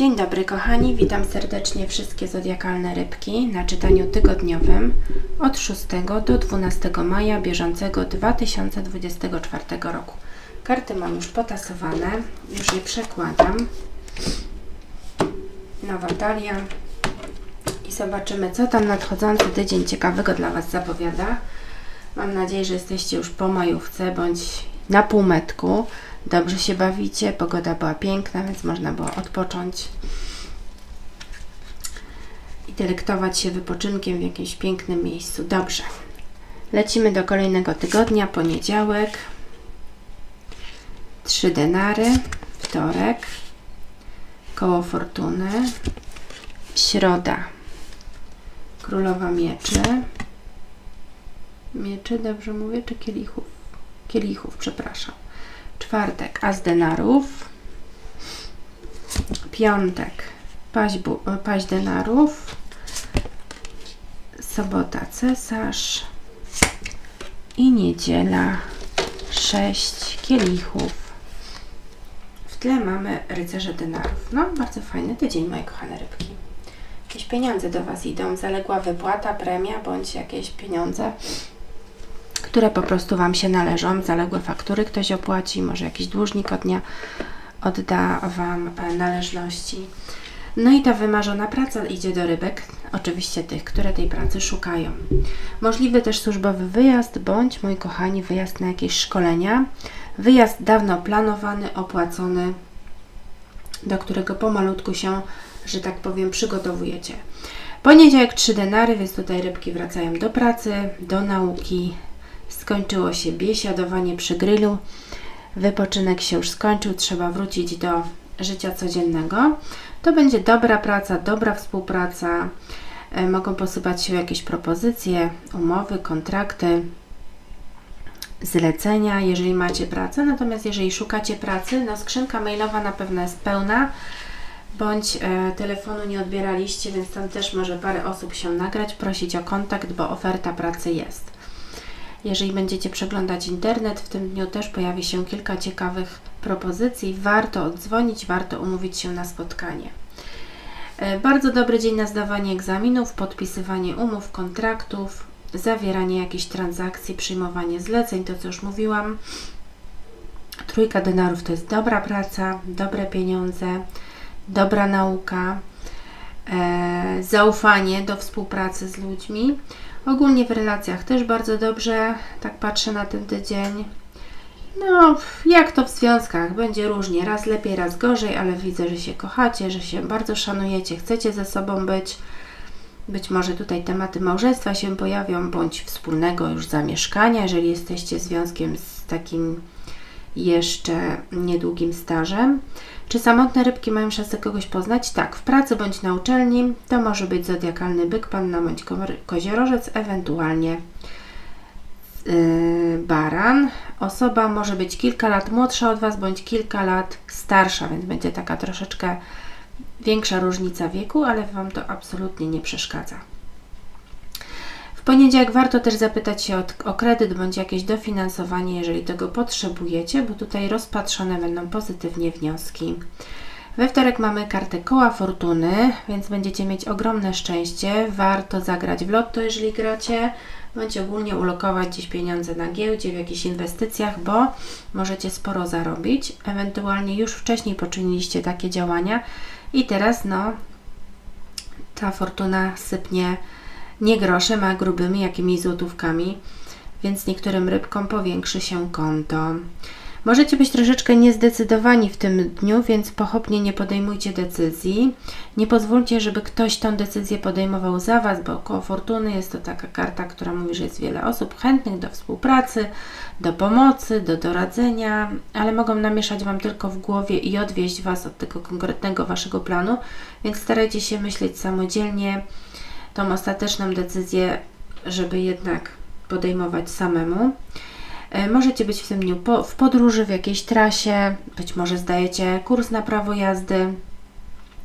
Dzień dobry kochani, witam serdecznie wszystkie zodiakalne rybki na czytaniu tygodniowym od 6 do 12 maja bieżącego 2024 roku. Karty mam już potasowane, już je przekładam. Nowa talia i zobaczymy co tam nadchodzący tydzień ciekawego dla Was zapowiada. Mam nadzieję, że jesteście już po majówce bądź na półmetku. Dobrze się bawicie, pogoda była piękna, więc można było odpocząć i delektować się wypoczynkiem w jakimś pięknym miejscu. Dobrze. Lecimy do kolejnego tygodnia, poniedziałek. Trzy denary, wtorek, koło fortuny, środa, królowa mieczy, mieczy, dobrze mówię, czy kielichów? Kielichów, przepraszam. Czwartek, as denarów. Piątek, paź, bu, paź denarów. Sobota, cesarz. I niedziela, sześć kielichów. W tle mamy rycerze denarów. No, bardzo fajny tydzień, moje kochane rybki. Jakieś pieniądze do Was idą, zaległa wypłata, premia bądź jakieś pieniądze które po prostu Wam się należą, zaległe faktury ktoś opłaci, może jakiś dłużnik od dnia odda Wam e, należności. No i ta wymarzona praca idzie do rybek, oczywiście tych, które tej pracy szukają. Możliwy też służbowy wyjazd, bądź, moi kochani, wyjazd na jakieś szkolenia. Wyjazd dawno planowany, opłacony, do którego pomalutku się, że tak powiem, przygotowujecie. Poniedziałek 3 denary, więc tutaj rybki wracają do pracy, do nauki, Skończyło się biesiadowanie przy grillu. Wypoczynek się już skończył, trzeba wrócić do życia codziennego. To będzie dobra praca, dobra współpraca. E, mogą posypać się jakieś propozycje, umowy, kontrakty, zlecenia, jeżeli macie pracę. Natomiast jeżeli szukacie pracy, no skrzynka mailowa na pewno jest pełna, bądź e, telefonu nie odbieraliście, więc tam też może parę osób się nagrać, prosić o kontakt, bo oferta pracy jest. Jeżeli będziecie przeglądać internet, w tym dniu też pojawi się kilka ciekawych propozycji. Warto odzwonić, warto umówić się na spotkanie. E, bardzo dobry dzień na zdawanie egzaminów, podpisywanie umów, kontraktów, zawieranie jakichś transakcji, przyjmowanie zleceń, to co już mówiłam. Trójka denarów to jest dobra praca, dobre pieniądze, dobra nauka, e, zaufanie do współpracy z ludźmi. Ogólnie w relacjach też bardzo dobrze, tak patrzę na ten tydzień. No, jak to w związkach, będzie różnie, raz lepiej, raz gorzej, ale widzę, że się kochacie, że się bardzo szanujecie, chcecie ze sobą być. Być może tutaj tematy małżeństwa się pojawią, bądź wspólnego już zamieszkania, jeżeli jesteście związkiem z takim jeszcze niedługim stażem. Czy samotne rybki mają szansę kogoś poznać? Tak, w pracy bądź na uczelni to może być zodiakalny byk, panna bądź koziorożec, ewentualnie yy, baran. Osoba może być kilka lat młodsza od Was bądź kilka lat starsza, więc będzie taka troszeczkę większa różnica wieku, ale Wam to absolutnie nie przeszkadza. Poniedziałek warto też zapytać się o, o kredyt bądź jakieś dofinansowanie, jeżeli tego potrzebujecie, bo tutaj rozpatrzone będą pozytywnie wnioski. We wtorek mamy kartę koła fortuny, więc będziecie mieć ogromne szczęście. Warto zagrać w lotto, jeżeli gracie, bądź ogólnie ulokować gdzieś pieniądze na giełdzie, w jakichś inwestycjach, bo możecie sporo zarobić. Ewentualnie już wcześniej poczyniliście takie działania i teraz no ta fortuna sypnie nie groszem, a grubymi jakimiś złotówkami, więc niektórym rybkom powiększy się konto. Możecie być troszeczkę niezdecydowani w tym dniu, więc pochopnie nie podejmujcie decyzji. Nie pozwólcie, żeby ktoś tą decyzję podejmował za Was, bo koło fortuny jest to taka karta, która mówi, że jest wiele osób chętnych do współpracy, do pomocy, do doradzenia, ale mogą namieszać Wam tylko w głowie i odwieść Was od tego konkretnego Waszego planu, więc starajcie się myśleć samodzielnie tą ostateczną decyzję, żeby jednak podejmować samemu. E, możecie być w tym dniu po, w podróży, w jakiejś trasie, być może zdajecie kurs na prawo jazdy.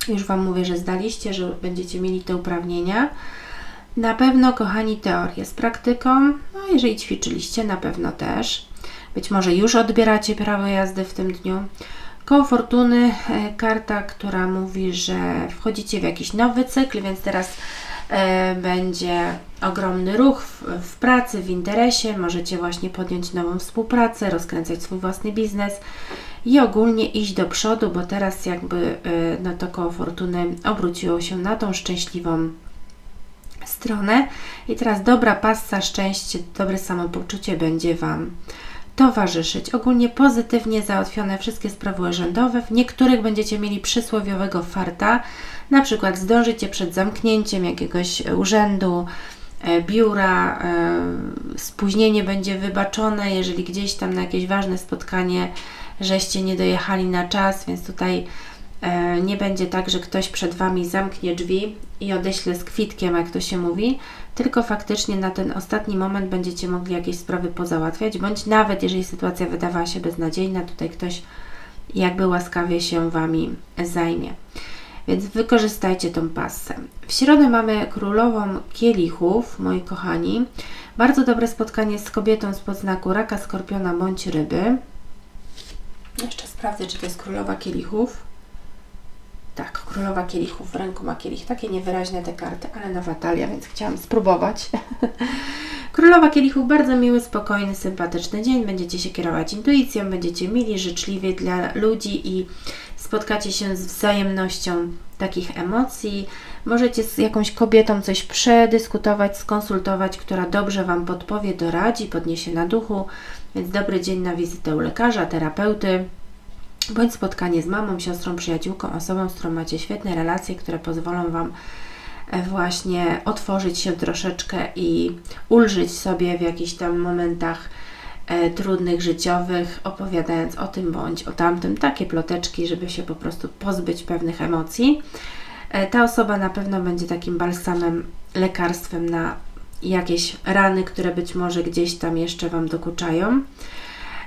Już Wam mówię, że zdaliście, że będziecie mieli te uprawnienia. Na pewno, kochani, teorię z praktyką. No, jeżeli ćwiczyliście, na pewno też. Być może już odbieracie prawo jazdy w tym dniu. Koło Fortuny, e, karta, która mówi, że wchodzicie w jakiś nowy cykl, więc teraz będzie ogromny ruch w, w pracy, w interesie. Możecie właśnie podjąć nową współpracę, rozkręcać swój własny biznes i ogólnie iść do przodu, bo teraz jakby e, no to koło Fortuny obróciło się na tą szczęśliwą stronę i teraz dobra passa, szczęście, dobre samopoczucie będzie Wam towarzyszyć. Ogólnie pozytywnie załatwione wszystkie sprawy urzędowe. W niektórych będziecie mieli przysłowiowego farta, na przykład zdążycie przed zamknięciem jakiegoś urzędu, e, biura, e, spóźnienie będzie wybaczone, jeżeli gdzieś tam na jakieś ważne spotkanie żeście nie dojechali na czas, więc tutaj e, nie będzie tak, że ktoś przed Wami zamknie drzwi i odeślę z kwitkiem, jak to się mówi, tylko faktycznie na ten ostatni moment będziecie mogli jakieś sprawy pozałatwiać, bądź nawet jeżeli sytuacja wydawała się beznadziejna, tutaj ktoś jakby łaskawie się Wami zajmie. Więc wykorzystajcie tą passę. W środę mamy królową kielichów, moi kochani. Bardzo dobre spotkanie z kobietą z podznaku raka, skorpiona bądź ryby. Jeszcze sprawdzę, czy to jest królowa kielichów. Tak, królowa kielichów w ręku ma kielich. Takie niewyraźne te karty, ale nowa talia, więc chciałam spróbować. królowa kielichów, bardzo miły, spokojny, sympatyczny dzień. Będziecie się kierować intuicją, będziecie mili, życzliwi dla ludzi i spotkacie się z wzajemnością takich emocji. Możecie z jakąś kobietą coś przedyskutować, skonsultować, która dobrze Wam podpowie, doradzi, podniesie na duchu. Więc dobry dzień na wizytę u lekarza, terapeuty bądź spotkanie z mamą, siostrą, przyjaciółką, osobą, z którą macie świetne relacje, które pozwolą Wam e, właśnie otworzyć się troszeczkę i ulżyć sobie w jakichś tam momentach trudnych, życiowych, opowiadając o tym bądź o tamtym, takie ploteczki, żeby się po prostu pozbyć pewnych emocji. E, ta osoba na pewno będzie takim balsamem, lekarstwem na jakieś rany, które być może gdzieś tam jeszcze Wam dokuczają.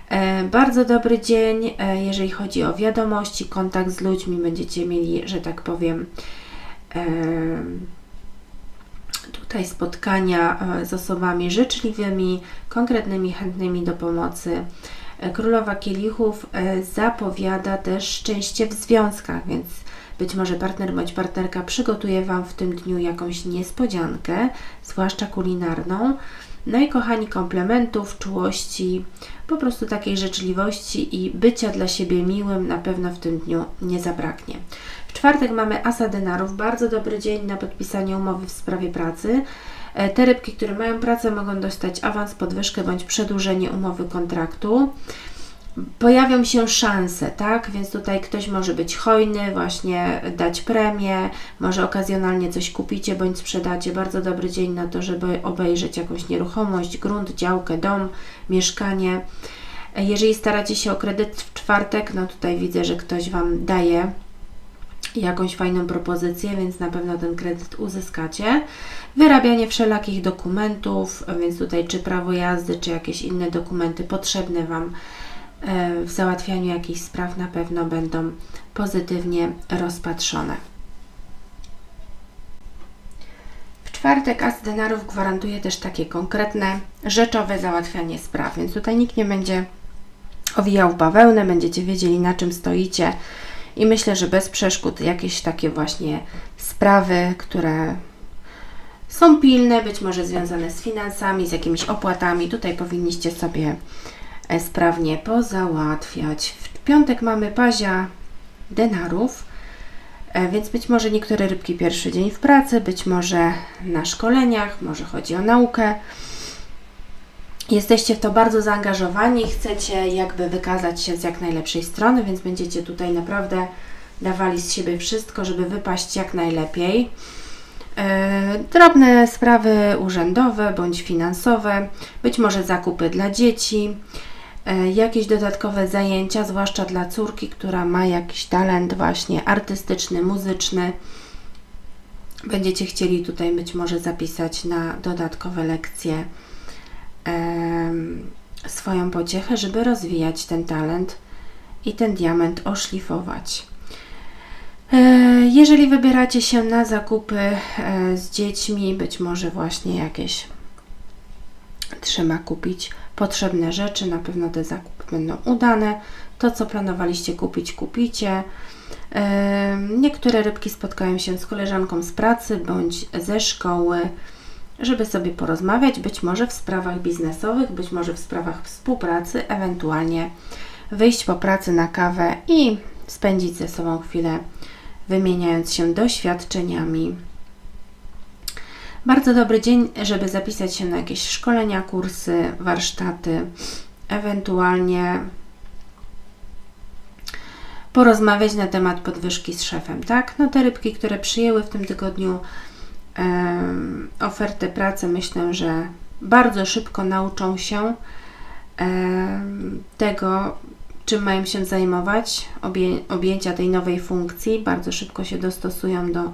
E, bardzo dobry dzień, e, jeżeli chodzi o wiadomości, kontakt z ludźmi, będziecie mieli, że tak powiem, e, tutaj spotkania z osobami życzliwymi, konkretnymi, chętnymi do pomocy. Królowa Kielichów zapowiada też szczęście w związkach, więc być może partner bądź partnerka przygotuje Wam w tym dniu jakąś niespodziankę, zwłaszcza kulinarną. No i kochani, komplementów, czułości, po prostu takiej życzliwości i bycia dla siebie miłym na pewno w tym dniu nie zabraknie. W czwartek mamy asa denarów, bardzo dobry dzień na podpisanie umowy w sprawie pracy. E, te rybki, które mają pracę, mogą dostać awans, podwyżkę bądź przedłużenie umowy kontraktu pojawią się szanse, tak? Więc tutaj ktoś może być hojny, właśnie dać premię, może okazjonalnie coś kupicie bądź sprzedacie. Bardzo dobry dzień na to, żeby obejrzeć jakąś nieruchomość, grunt, działkę, dom, mieszkanie. Jeżeli staracie się o kredyt w czwartek, no tutaj widzę, że ktoś Wam daje jakąś fajną propozycję, więc na pewno ten kredyt uzyskacie. Wyrabianie wszelakich dokumentów, więc tutaj czy prawo jazdy, czy jakieś inne dokumenty potrzebne Wam E, w załatwianiu jakichś spraw na pewno będą pozytywnie rozpatrzone. W czwartek as denarów gwarantuje też takie konkretne, rzeczowe załatwianie spraw, więc tutaj nikt nie będzie owijał bawełnę, będziecie wiedzieli na czym stoicie i myślę, że bez przeszkód jakieś takie właśnie sprawy, które są pilne, być może związane z finansami, z jakimiś opłatami, tutaj powinniście sobie E, sprawnie pozałatwiać. W piątek mamy pazia denarów, e, więc być może niektóre rybki pierwszy dzień w pracy, być może na szkoleniach, może chodzi o naukę. Jesteście w to bardzo zaangażowani, chcecie jakby wykazać się z jak najlepszej strony, więc będziecie tutaj naprawdę dawali z siebie wszystko, żeby wypaść jak najlepiej. E, drobne sprawy urzędowe bądź finansowe, być może zakupy dla dzieci, E, jakieś dodatkowe zajęcia, zwłaszcza dla córki, która ma jakiś talent właśnie artystyczny, muzyczny. Będziecie chcieli tutaj być może zapisać na dodatkowe lekcje swoją pociechę, żeby rozwijać ten talent i ten diament oszlifować. E, jeżeli wybieracie się na zakupy e, z dziećmi, być może właśnie jakieś trzeba kupić potrzebne rzeczy, na pewno te zakupy będą udane. To, co planowaliście kupić, kupicie. Niektóre rybki spotkają się z koleżanką z pracy bądź ze szkoły, żeby sobie porozmawiać, być może w sprawach biznesowych, być może w sprawach współpracy, ewentualnie wyjść po pracy na kawę i spędzić ze sobą chwilę, wymieniając się doświadczeniami. Bardzo dobry dzień, żeby zapisać się na jakieś szkolenia, kursy, warsztaty, ewentualnie porozmawiać na temat podwyżki z szefem, tak? No te rybki, które przyjęły w tym tygodniu ofertę pracy, myślę, że bardzo szybko nauczą się tego, czym mają się zajmować, obję, objęcia tej nowej funkcji, bardzo szybko się dostosują do,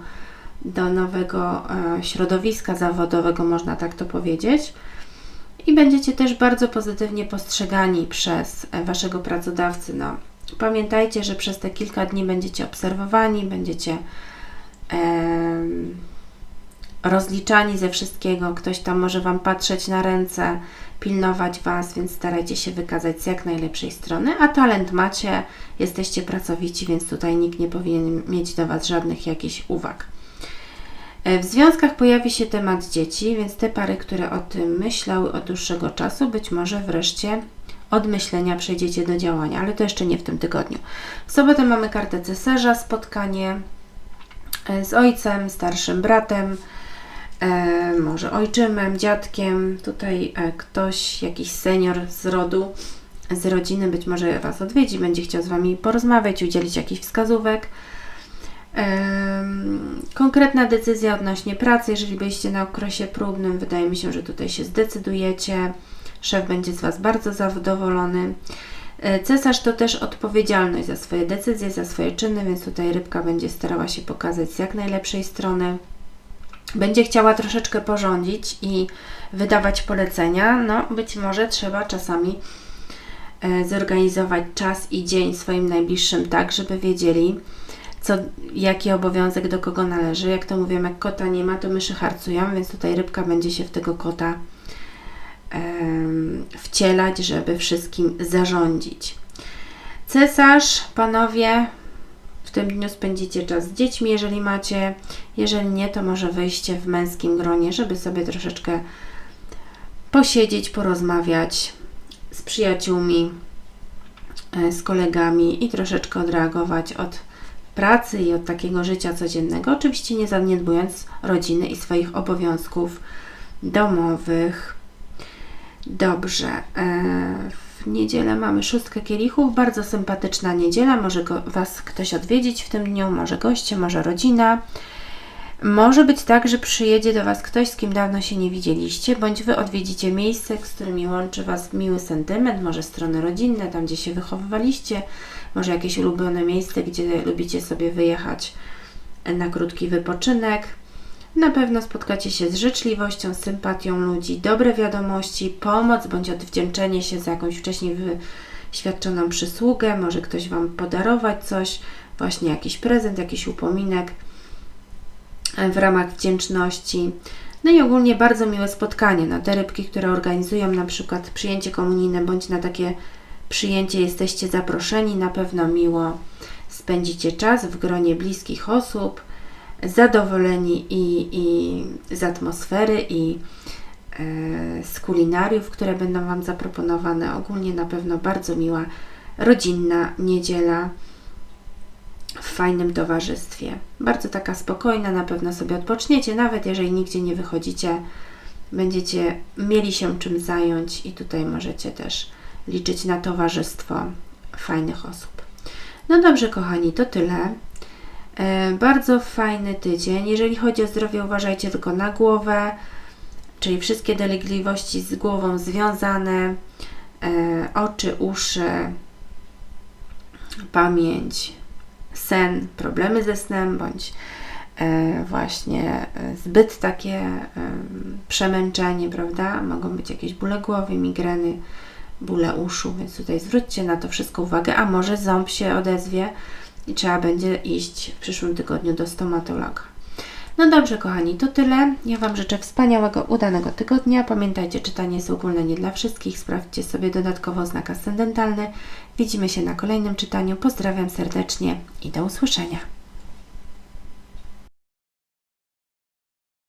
do nowego e, środowiska zawodowego, można tak to powiedzieć. I będziecie też bardzo pozytywnie postrzegani przez e, Waszego pracodawcy. No, pamiętajcie, że przez te kilka dni będziecie obserwowani, będziecie rozliczani ze wszystkiego. Ktoś tam może Wam patrzeć na ręce, pilnować Was, więc starajcie się wykazać z jak najlepszej strony. A talent macie, jesteście pracowici, więc tutaj nikt nie powinien mieć do Was żadnych jakichś uwag. E, w związkach pojawi się temat dzieci, więc te pary, które o tym myślały od dłuższego czasu, być może wreszcie od myślenia przejdziecie do działania, ale to jeszcze nie w tym tygodniu. W sobotę mamy kartę cesarza, spotkanie e, z ojcem, starszym bratem, e, może ojczymem, dziadkiem. Tutaj e, ktoś, jakiś senior z rodu, z rodziny być może Was odwiedzi, będzie chciał z Wami porozmawiać, udzielić jakichś wskazówek. Konkretna decyzja odnośnie pracy, jeżeli byliście na okresie próbnym, wydaje mi się, że tutaj się zdecydujecie. Szef będzie z Was bardzo zadowolony. E, cesarz to też odpowiedzialność za swoje decyzje, za swoje czyny, więc tutaj rybka będzie starała się pokazać z jak najlepszej strony. Będzie chciała troszeczkę porządzić i wydawać polecenia. No, być może trzeba czasami e, zorganizować czas i dzień swoim najbliższym tak, żeby wiedzieli, co, jaki obowiązek do kogo należy. Jak to mówią, jak kota nie ma, to myszy harcują, więc tutaj rybka będzie się w tego kota wcielać, żeby wszystkim zarządzić. Cesarz, panowie, tym dniu spędzicie czas z dziećmi, jeżeli macie. Jeżeli nie, to może wyjście w męskim gronie, żeby sobie troszeczkę posiedzieć, porozmawiać z przyjaciółmi, e, z kolegami i troszeczkę odreagować od pracy i od takiego życia codziennego, oczywiście nie zaniedbując rodziny i swoich obowiązków domowych. Dobrze. W niedzielę mamy szóstkę kielichów. Bardzo sympatyczna niedziela. Może go, Was ktoś odwiedzić w tym dniu, może goście, może rodzina. Może być tak, że przyjedzie do Was ktoś, z kim dawno się nie widzieliście, bądź Wy odwiedzicie miejsce, z którymi łączy Was miły sentyment, może strony rodzinne, tam gdzie się wychowywaliście, może jakieś ulubione miejsce, gdzie lubicie sobie wyjechać na krótki wypoczynek. Na pewno spotkacie się z życzliwością, sympatią ludzi, dobre wiadomości, pomoc bądź odwdzięczenie się za jakąś wcześniej wyświadczoną przysługę. Może ktoś Wam podarować coś, właśnie jakiś prezent, jakiś upominek w ramach wdzięczności. No i ogólnie bardzo miłe spotkanie na te rybki, które organizują na przykład przyjęcie komunijne bądź na takie przyjęcie jesteście zaproszeni. Na pewno miło spędzicie czas w gronie bliskich osób zadowoleni i, i z atmosfery, i e, z kulinariów, które będą Wam zaproponowane. Ogólnie na pewno bardzo miła rodzinna niedziela w fajnym towarzystwie. Bardzo taka spokojna, na pewno sobie odpoczniecie, nawet jeżeli nigdzie nie wychodzicie, będziecie mieli się czym zająć i tutaj możecie też liczyć na towarzystwo fajnych osób. No dobrze, kochani, to tyle. E, bardzo fajny tydzień. Jeżeli chodzi o zdrowie, uważajcie tylko na głowę, czyli wszystkie dolegliwości z głową związane, e, oczy, uszy, pamięć, sen, problemy ze snem, bądź e, właśnie zbyt takie przemęczenie, prawda? Mogą być jakieś bóle głowy, migreny, bóle uszu, więc tutaj zwróćcie na to wszystko uwagę, a może ząb się odezwie, i trzeba będzie iść w przyszłym tygodniu do stomatologa. No dobrze, kochani, to tyle. Ja Wam życzę wspaniałego, udanego tygodnia. Pamiętajcie, czytanie jest ogólne nie dla wszystkich. Sprawdźcie sobie dodatkowo znak ascendentalny. Widzimy się na kolejnym czytaniu. Pozdrawiam serdecznie i do usłyszenia.